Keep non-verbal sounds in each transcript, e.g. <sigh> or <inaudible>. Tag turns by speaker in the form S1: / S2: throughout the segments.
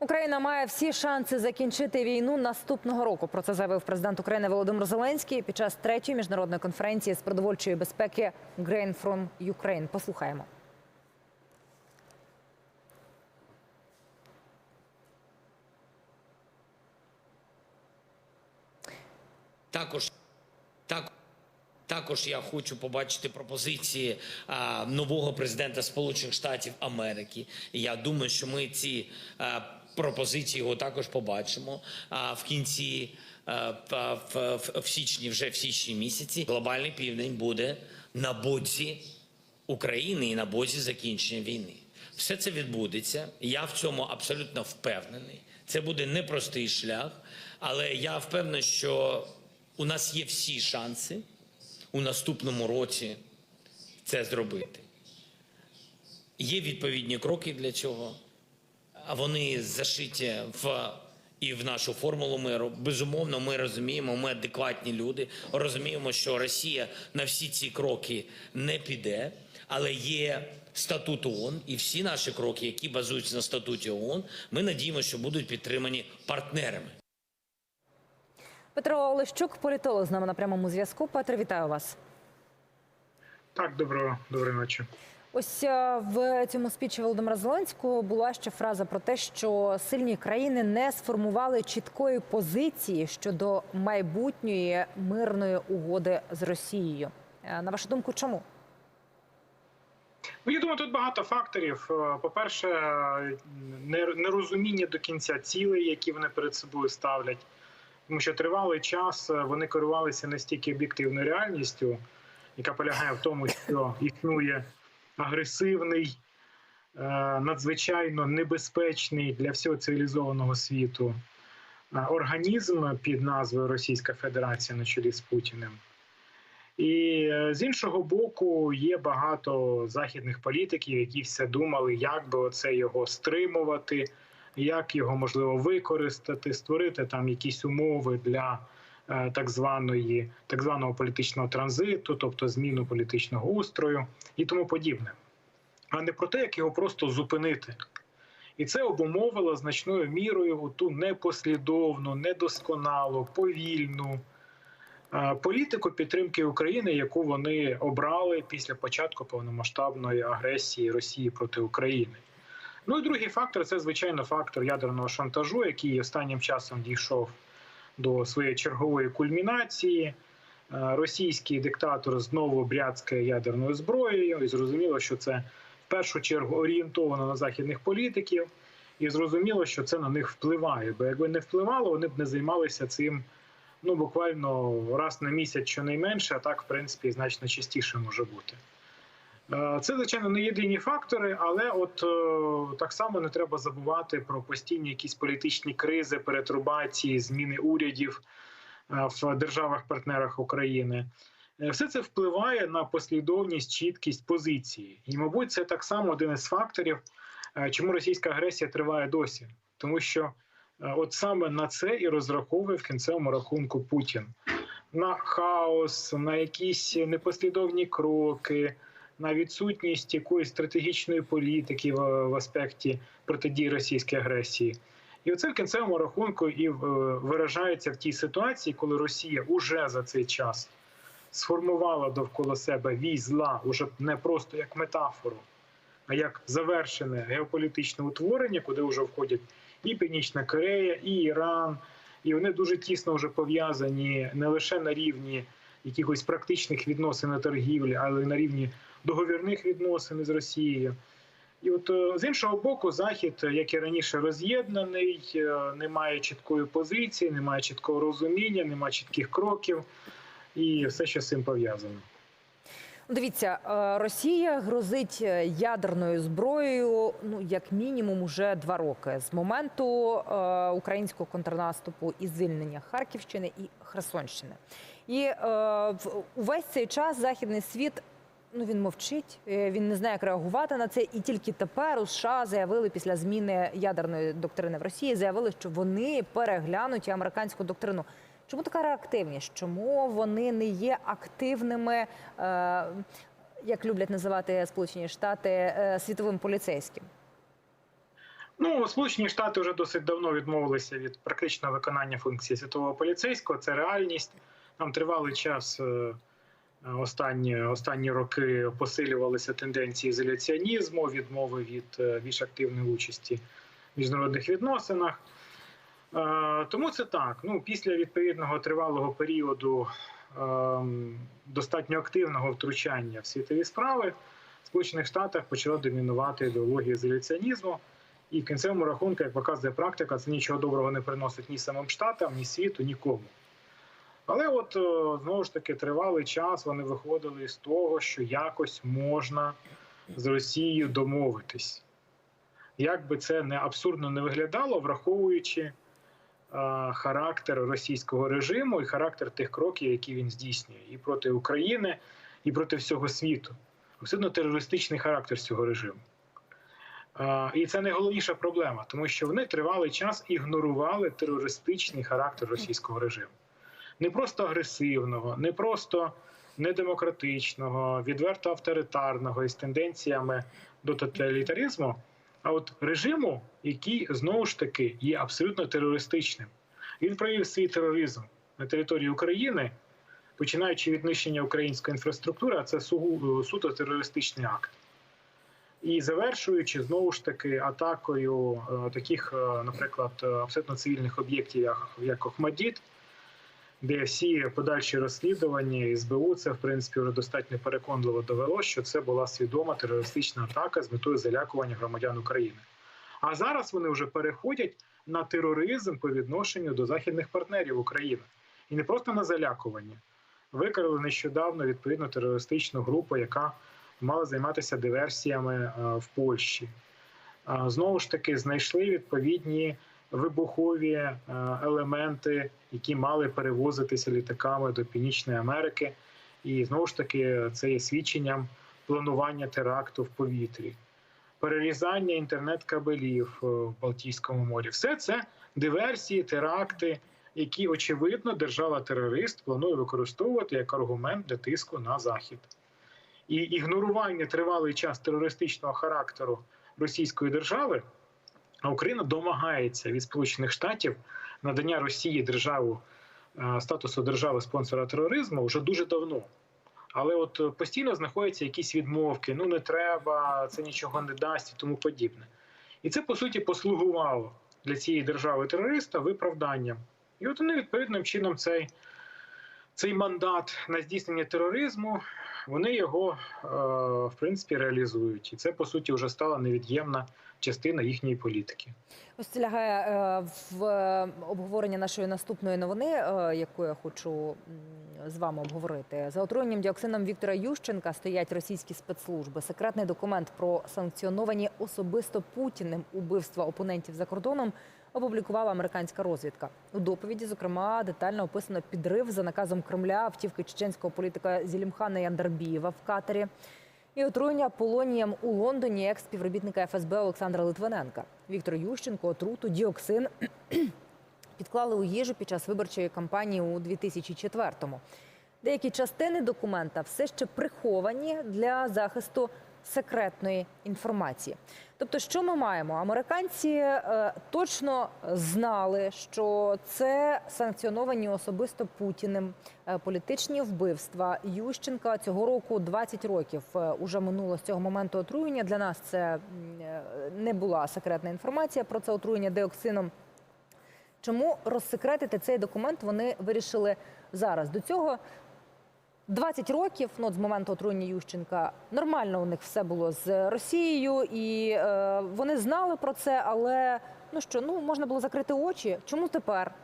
S1: Україна має всі шанси закінчити війну наступного року. Про це заявив президент України Володимир Зеленський під час третьої міжнародної конференції з продовольчої безпеки Grain from Ukraine. Послухаємо.
S2: Також так. Також я хочу побачити пропозиції а, нового президента Сполучених Штатів Америки. Я думаю, що ми ці а, пропозиції його також побачимо а, в кінці в, січні, вже в січні місяці. Глобальний південь буде на боці України і на боці закінчення війни. Все це відбудеться. Я в цьому абсолютно впевнений. Це буде непростий шлях, але я впевнений, що у нас є всі шанси у наступному році це зробити. Є відповідні кроки для цього, вони зашиті в і в нашу формулу миру. Безумовно, ми розуміємо, ми адекватні люди, розуміємо, що Росія на всі ці кроки не піде, але є статут ООН, і всі наші кроки, які базуються на статуті ООН, ми надіємося, що будуть підтримані партнерами.
S1: Петро Олещук, політолог з нами на прямому зв'язку. Петро, вітаю вас.
S3: Так, доброго доброї ночі.
S1: Ось е, в цьому спічі Володимира Зеленського була ще фраза про те, що сильні країни не сформували чіткої позиції щодо майбутньої мирної угоди з Росією. Е, На вашу думку, чому?
S3: Ну, я думаю, тут багато факторів. Е, По-перше, нерозуміння до кінця цілей, які вони перед собою ставлять. Тому що тривалий час вони керувалися настільки об'єктивною реальністю, яка полягає в тому, що існує агресивний, е, надзвичайно небезпечний для всього цивілізованого світу е, організм під назвою Російська Федерація на чолі з Путіним. І е, з іншого боку, є багато західних політиків, які все думали, як би оце його стримувати, як його можливо використати, створити там якісь умови для так званої так званого політичного транзиту, тобто зміну політичного устрою і тому подібне, а не про те, як його просто зупинити. І це обумовило значною мірою ту непослідовну, недосконалу, повільну е, політику підтримки України, яку вони обрали після початку повномасштабної агресії Росії проти України. Ну і другий фактор це звичайно фактор ядерного шантажу, який останнім часом дійшов до своєї чергової кульмінації. Е, Російський диктатор знову бряцкає ядерною зброєю, і зрозуміло, що це в першу чергу орієнтовано на західних політиків, і зрозуміло, що це на них впливає. Бо якби не впливало, вони б не займалися цим ну буквально раз на місяць, щонайменше, а так, в принципі, значно частіше може бути. Е, Це, звичайно, не єдині фактори, але от е, так само не треба забувати про постійні якісь політичні кризи, перетрубації, зміни урядів е, в державах-партнерах України. Все це впливає на послідовність, чіткість позиції. І, мабуть, це так само один із факторів, чому російська агресія триває досі. Тому що от саме на це і розраховує в кінцевому рахунку Путін. На хаос, на якісь непослідовні кроки, на відсутність якоїсь стратегічної політики в, в аспекті протидії російській агресії. І оце в кінцевому рахунку і е, виражається в тій ситуації, коли Росія уже за цей час сформувала довкола себе вій зла, уже не просто як метафору, а як завершене геополітичне утворення, куди вже входять і Північна Корея, і Іран, і вони дуже тісно вже пов'язані не лише на рівні якихось практичних відносин на торгівлі, але й на рівні договірних відносин з Росією. І от е, з іншого боку, Захід, як і раніше, роз'єднаний, е, немає чіткої позиції, немає чіткого розуміння, немає чітких кроків, і все, що з цим пов'язано.
S1: Дивіться, е, Росія грозить е, ядерною зброєю, ну як мінімум, уже два роки з моменту е, українського контрнаступу і звільнення Харківщини і Херсонщини. І е, увесь цей час західний світ. Ну він мовчить, е, він не знає, як реагувати на це. І тільки тепер у США заявили після зміни ядерної доктрини в Росії, заявили, що вони переглянуть американську доктрину. Чому така реактивність? Чому вони не є активними, е, як люблять називати Сполучені Штати, е, світовим поліцейським?
S3: Ну, Сполучені Штати вже досить давно відмовилися від практичного виконання функції світового поліцейського. Це реальність. Там тривалий час. Е, Останні, останні роки посилювалися тенденції ізоляціонізму, відмови від е, більш активної участі в міжнародних відносинах. Е, Тому це так. Ну, після відповідного тривалого періоду ем, достатньо активного втручання в світові справи в Сполучених Штатах почала домінувати ідеологія ізоляціонізму. І в кінцевому рахунку, як показує практика, це нічого доброго не приносить ні самим штатам, ні світу, нікому. Але от е, знову ж таки тривалий час вони виходили з того, що якось можна з Росією домовитись. Як би це не абсурдно не виглядало, враховуючи е, характер російського режиму і характер тих кроків, які він здійснює, і проти України, і проти всього світу. Абсолютно терористичний характер цього режиму. Е, І це найголовніша проблема, тому що вони тривалий час ігнорували терористичний характер російського режиму. Не просто агресивного, не просто недемократичного, відверто авторитарного із тенденціями до тоталітаризму, а от режиму, який знову ж таки є абсолютно терористичним. Він провів свій тероризм на території України, починаючи від нищення української інфраструктури, а це сугу- суто терористичний акт. І завершуючи знову ж таки атакою е, таких, е, наприклад, е, абсолютно цивільних об'єктів, як Охмадіт, де всі подальші розслідування СБУ це в принципі вже достатньо переконливо довело, що це була свідома терористична атака з метою залякування громадян України. А зараз вони вже переходять на тероризм по відношенню до західних партнерів України і не просто на залякування. Викрили нещодавно відповідно терористичну групу, яка мала займатися диверсіями е, в Польщі. Е, Знову ж таки, знайшли відповідні вибухові е, елементи, які мали перевозитися літаками до Північної Америки. І знову ж таки, це є свідченням планування теракту в повітрі, перерізання інтернет-кабелів е, в Балтійському морі. Все це диверсії, теракти, які очевидно держава-терорист планує використовувати як аргумент для тиску на захід. І ігнорування тривалий час терористичного характеру Російської держави, Україна домагається від Сполучених Штатів надання Росії державу е, статусу держави спонсора тероризму вже дуже давно. Але от постійно знаходяться якісь відмовки: ну не треба, це нічого не дасть і тому подібне. І це по суті послугувало для цієї держави терориста виправданням. І от вони відповідним чином цей, цей мандат на здійснення тероризму вони його е, в принципі реалізують, і це по суті вже стала невід'ємна частина їхньої політики.
S1: Ось це лягає е, в е, обговорення нашої наступної новини, яку я хочу з вами обговорити. За отруєнням діоксином Віктора Ющенка стоять російські спецслужби. Секретний документ про санкціоновані особисто Путіним убивства опонентів за кордоном опублікувала американська розвідка. У доповіді, зокрема, детально описано підрив за наказом Кремля автівки чеченського політика Зілімхана Яндарбієва в Катері. І отруєння полонієм у Лондоні екс-співробітника ФСБ Олександра Литвиненка. Віктор Ющенко отруту діоксин <clears throat> підклали у їжу під час виборчої кампанії у 2004-му. Деякі частини документа все ще приховані для захисту секретної інформації. Тобто, що ми маємо? Американці е, точно знали, що це санкціоновані особисто Путіним е, політичні вбивства Ющенка цього року 20 років е, уже минуло з цього моменту отруєння. Для нас це е, не була секретна інформація про це отруєння диоксином. Чому розсекретити цей документ вони вирішили зараз? До цього 20 років, ну з моменту отруєння Ющенка, нормально у них все було з Росією, і е, вони знали про це, але ну що, ну можна було закрити очі. Чому тепер?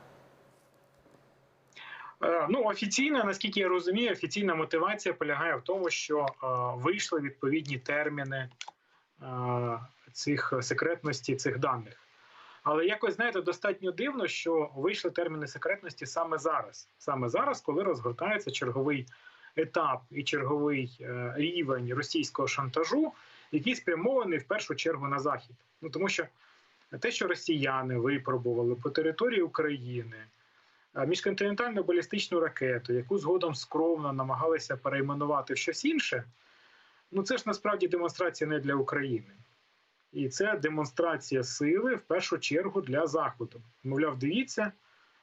S3: Е, Ну, офіційна, наскільки я розумію, офіційна мотивація полягає в тому, що е, вийшли відповідні терміни е, цих секретності цих даних. Але якось знаєте, достатньо дивно, що вийшли терміни секретності саме зараз, саме зараз, коли розгортається черговий етап і черговий е, рівень російського шантажу, який спрямований в першу чергу на захід. Ну тому що те, що росіяни випробували по території України е, міжконтинентальну балістичну ракету, яку згодом скромно намагалися перейменувати в щось інше, ну це ж насправді демонстрація не для України. І це демонстрація сили в першу чергу для Заходу. Мовляв, дивіться,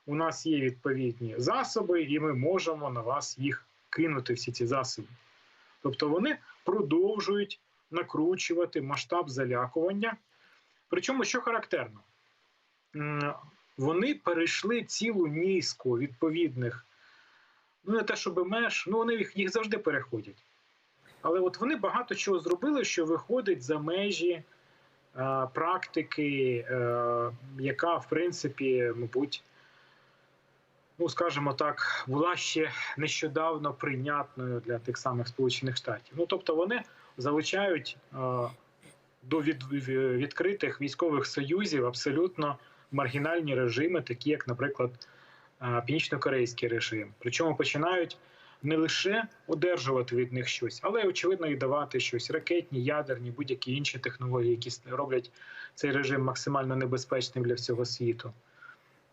S3: у нас є відповідні засоби, і ми можемо на вас їх кинути, всі ці засоби. Тобто вони продовжують накручувати масштаб залякування. Причому, що характерно, вони перейшли цілу низку відповідних, ну не те, щоб меж, ну вони їх, їх завжди переходять. Але от вони багато чого зробили, що виходить за межі е, практики, е, яка, в принципі, мабуть, ну скажімо так, була ще нещодавно прийнятною для тих самих Сполучених Штатів. Ну тобто вони залучають е, до від, відкритих військових союзів абсолютно маргінальні режими, такі як, наприклад, е, північно-корейський режим. Причому починають не лише одержувати від них щось, але очевидно і давати щось ракетні, ядерні, будь-які інші технології, які роблять цей режим максимально небезпечним для всього світу.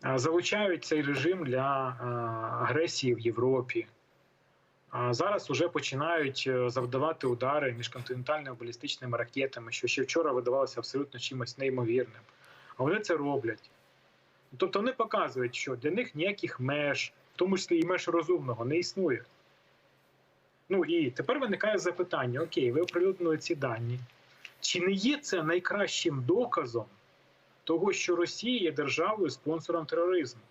S3: Залучають цей режим для агресії в Європі. Зараз вже починають е, завдавати удари міжконтинентальними балістичними ракетами, що ще вчора видавалося абсолютно чимось неймовірним. А вони це роблять. Тобто вони показують, що для них ніяких меж, в тому числі і меж розумного, не існує. Ну і тепер виникає запитання: окей, ви оприлюднили ці дані. Чи не є це найкращим доказом того, що Росія є державою спонсором тероризму?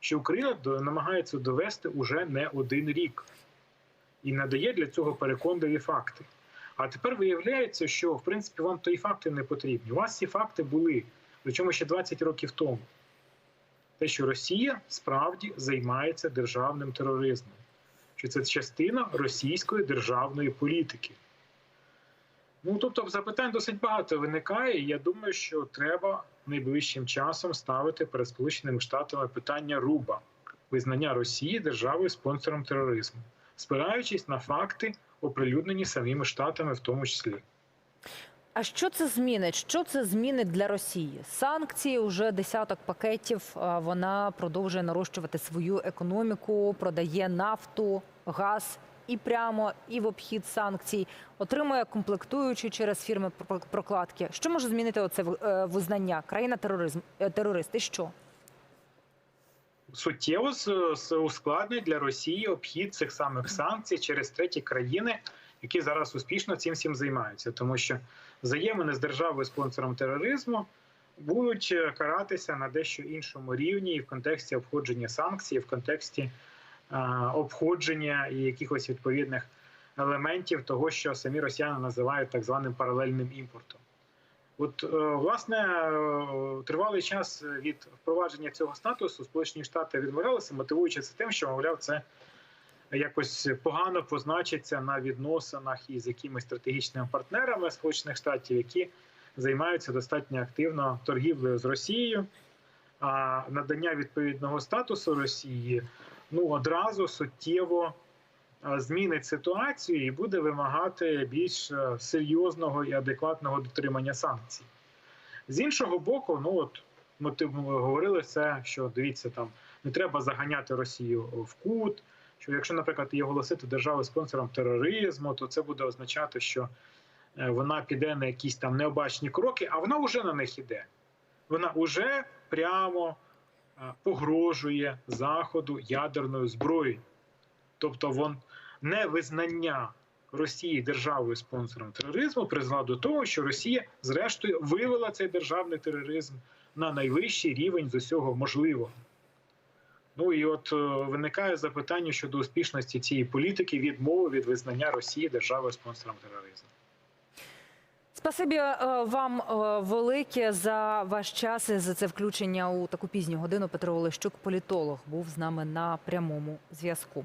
S3: Що Україна намагається довести уже не один рік і надає для цього переконливі факти. А тепер виявляється, що в принципі вам то і факти не потрібні. У вас ці факти були, причому ще 20 років тому. Те, що Росія справді займається державним тероризмом, що це частина російської державної політики. Ну тобто, запитань досить багато виникає, я думаю, що треба найближчим часом ставити перед Сполученими Штатами питання руба визнання Росії державою спонсором тероризму, спираючись на факти, оприлюднені самими штатами, в тому числі.
S1: А що це змінить? Що це змінить для Росії? Санкції вже десяток пакетів. Вона продовжує нарощувати свою економіку, продає нафту, газ і прямо, і в обхід санкцій, отримує комплектуючі через фірми прокладки. Що може змінити оце е, визнання? Країна тероризм е, терорист. І що?
S3: суттєво ускладнить для Росії обхід цих самих санкцій через треті країни, які зараз успішно цим всім займаються, тому що взаємини з державою спонсором тероризму будуть е, каратися на дещо іншому рівні і в контексті обходження санкцій, в контексті обходження і якихось відповідних елементів того, що самі росіяни називають так званим паралельним імпортом. От, е, власне, е, тривалий час від впровадження цього статусу Сполучені Штати відмовлялися, мотивуючи це тим, що, мовляв, це якось погано позначиться на відносинах із якимись стратегічними партнерами Сполучених Штатів, які займаються достатньо активно торгівлею з Росією. А надання відповідного статусу Росії ну одразу суттєво е, змінить ситуацію і буде вимагати більш е, серйозного і адекватного дотримання санкцій. З іншого боку, ну от ми говорили це, що дивіться, там не треба заганяти Росію в кут. Що якщо, наприклад, її оголосити державою спонсором тероризму, то це буде означати, що е, вона піде на якісь там необачні кроки, а вона вже на них іде. Вона вже прямо погрожує Заходу ядерною зброєю. Тобто, вон невизнання Росії державою спонсором тероризму призвело до того, що Росія, зрештою, вивела цей державний тероризм на найвищий рівень з усього можливого. Ну і от е, виникає запитання щодо успішності цієї політики відмови від визнання Росії державою спонсором тероризму.
S1: Спасибі е, вам е, велике за ваш час і за це включення у таку пізню годину. Петро Олещук, політолог, був з нами на прямому зв'язку.